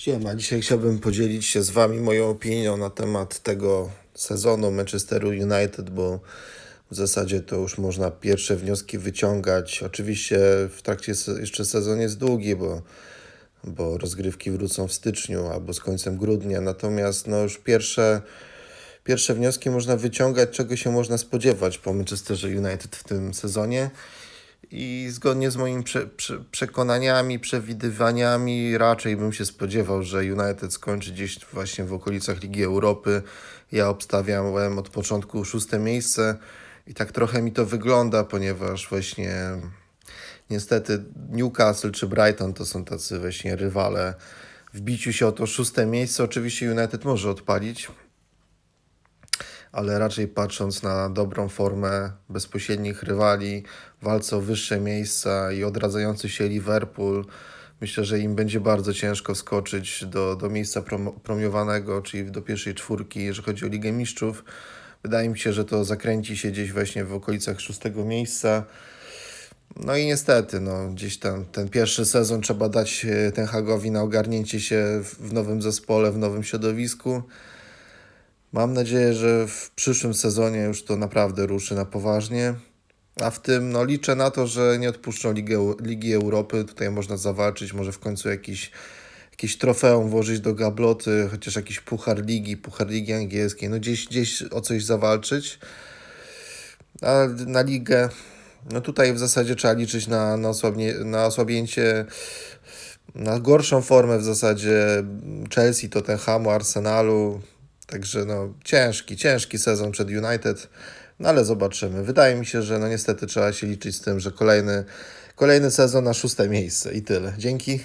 Siema, dzisiaj chciałbym podzielić się z Wami moją opinią na temat tego sezonu Manchesteru United, bo w zasadzie to już można pierwsze wnioski wyciągać. Oczywiście w trakcie se- jeszcze sezon jest długi, bo, bo rozgrywki wrócą w styczniu albo z końcem grudnia, natomiast no już pierwsze, pierwsze wnioski można wyciągać, czego się można spodziewać po Manchesterze United w tym sezonie. I zgodnie z moimi prze, prze, przekonaniami, przewidywaniami, raczej bym się spodziewał, że United skończy gdzieś właśnie w okolicach Ligi Europy. Ja obstawiałem od początku szóste miejsce i tak trochę mi to wygląda, ponieważ właśnie niestety Newcastle czy Brighton to są tacy właśnie rywale w biciu się o to szóste miejsce. Oczywiście United może odpalić, ale raczej patrząc na dobrą formę bezpośrednich rywali, walce o wyższe miejsca i odradzający się Liverpool, myślę, że im będzie bardzo ciężko skoczyć do, do miejsca prom- premiowanego, czyli do pierwszej czwórki, jeżeli chodzi o Ligę Mistrzów. Wydaje mi się, że to zakręci się gdzieś właśnie w okolicach szóstego miejsca. No i niestety, no, gdzieś tam ten pierwszy sezon trzeba dać e, Ten Hagowi na ogarnięcie się w nowym zespole, w nowym środowisku. Mam nadzieję, że w przyszłym sezonie już to naprawdę ruszy na poważnie. A w tym no, liczę na to, że nie odpuszczą Ligę, Ligi Europy. Tutaj można zawalczyć, może w końcu jakiś, jakiś trofeum włożyć do gabloty, chociaż jakiś puchar ligi, puchar ligi angielskiej. No gdzieś, gdzieś o coś zawalczyć. A na ligę, no tutaj w zasadzie trzeba liczyć na, na, osłabnie, na osłabięcie, na gorszą formę w zasadzie Chelsea, Tottenhamu, Arsenalu. Także no ciężki, ciężki sezon przed United, no ale zobaczymy. Wydaje mi się, że no niestety trzeba się liczyć z tym, że kolejny, kolejny sezon na szóste miejsce i tyle. Dzięki.